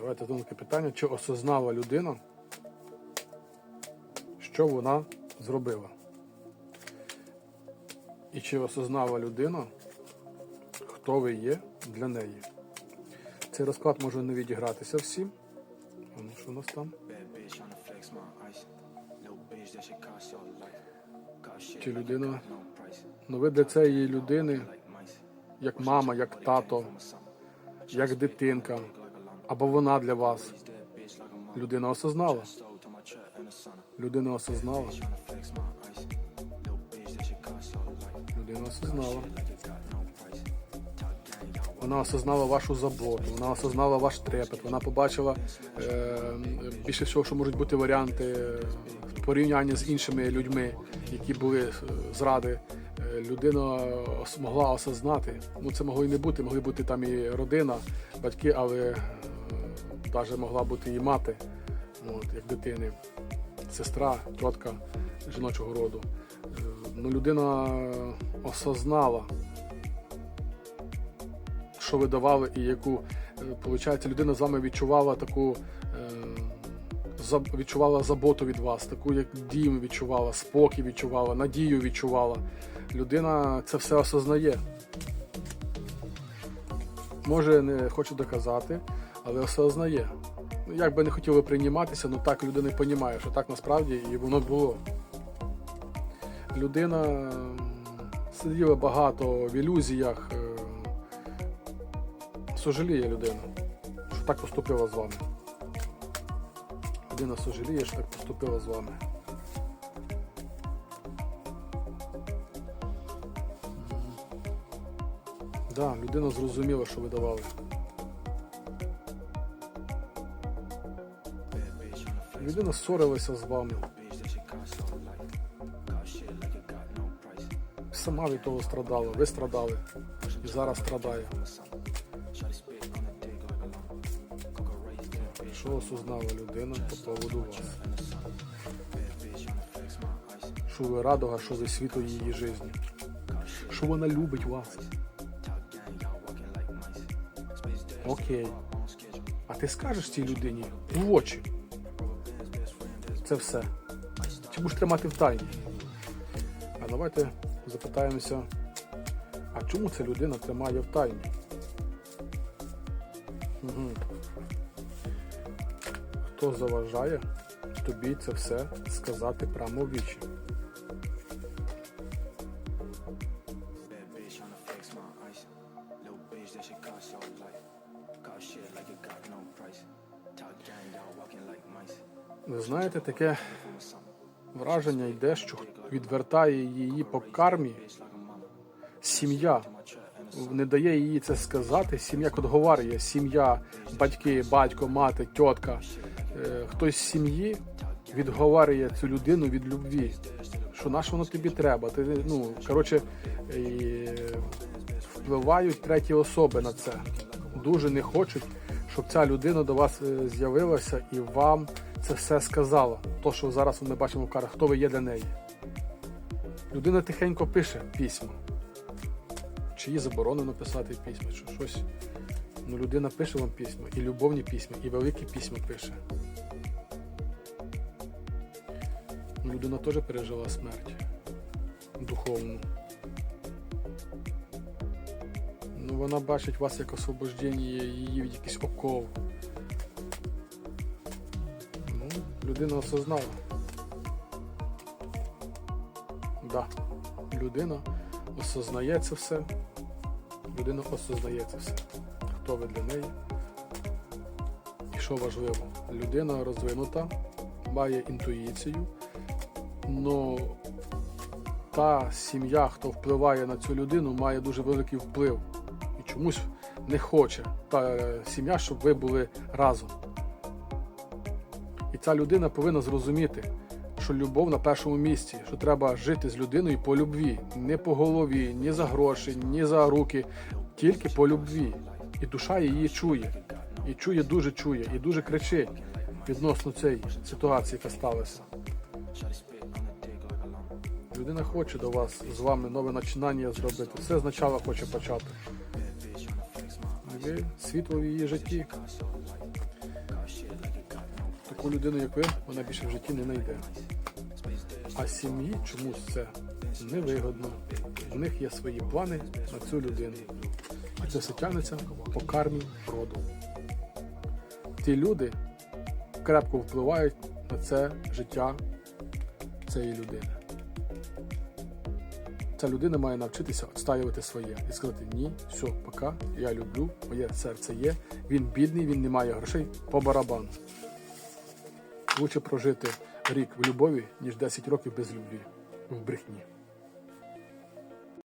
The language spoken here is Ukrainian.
Давайте таке питання, чи осознала людина, що вона зробила? І чи осознала людина, хто ви є для неї? Цей розклад може не відігратися всім. Ну що у нас там? Чи людина, ну ви для цієї людини, як мама, як тато, як дитинка, або вона для вас. Людина осознала. Людина осознала. Людина осознала. Вона осознала вашу заботу, вона осознала ваш трепет, вона побачила е, більше всього, що можуть бути варіанти е, порівняння з іншими людьми, які були е, зради. Е, Людина ос- могла осознати. Ну це могло і не бути, могли бути там і родина, батьки, але навіть могла бути і мати, от, як дитини, сестра, тітка жіночого роду. Е, Ну, людина осознала що ви давали, і яку виходить, людина з вами відчувала таку е, відчувала заботу від вас, таку як дім відчувала, спокій відчувала, надію відчувала. Людина це все осознає. Може, не хоче доказати, але осознає. Ну, як би не хотіли прийматися, ну так людина розуміє, що так насправді і воно було. Людина сиділа багато в ілюзіях. е, сожаліє людина, що так поступила з вами. Людина сожаліє, що так поступила з вами. Так, да, людина зрозуміла, що ви давали. Людина ссорилася з вами. Сама від того страдала, ви страдали і зараз страдає. Що осознала людина по поводу вас? Що ви радуга, що ви світло її житті. Що вона любить вас. Окей. А ти скажеш цій людині в очі. Це все. Чи будеш тримати в тайні? А давайте запитаємося, а чому ця людина тримає в тайні? Угу. Хто заважає тобі це все сказати прямо в вічі? Ви знаєте, таке враження йде, що відвертає її по кармі сім'я. Не дає їй це сказати. Сім'я відговорює. Сім'я, батьки, батько, мати, тітка. Е, Хтось з сім'ї відговорює цю людину від любві. Що на воно тобі треба? Ти, ну, коротше, впливають треті особи на це. Дуже не хочуть, щоб ця людина до вас е, з'явилася і вам це все сказала. То, що зараз ми бачимо в карах, хто ви є для неї. Людина тихенько пише письма чи їй заборонено писати письма, чи щось. Ну, людина пише вам письма, і любовні письма, і великі письма пише. Ну, людина теж пережила смерть духовну. Ну, вона бачить вас як освобождення її від якихось оков. Ну, людина осознала. Да. Людина осознає це все. Людина осознає це все. Хто ви для неї? І що важливо, людина розвинута, має інтуїцію, але та сім'я, хто впливає на цю людину, має дуже великий вплив. Чомусь не хоче та сім'я, щоб ви були разом. І ця людина повинна зрозуміти, що любов на першому місці, що треба жити з людиною по любві, не по голові, ні за гроші, ні за руки, тільки по любві. І душа її чує. І чує, дуже чує, і дуже кричить відносно цієї ситуації, яка сталася. Людина хоче до вас з вами нове починання зробити. Все спочатку хоче почати. Ви світло в її житті. таку людину, як ви, вона більше в житті не знайде. А сім'ї чомусь це невигодно. В них є свої плани на цю людину. І це все тягнеться по кармі роду. Ті люди крепко впливають на це життя цієї людини. Ця людина має навчитися відстаювати своє і сказати ні, все, пока, я люблю, моє серце є. Він бідний, він не має грошей по барабану. Лучше прожити рік в любові, ніж 10 років без любві в брехні.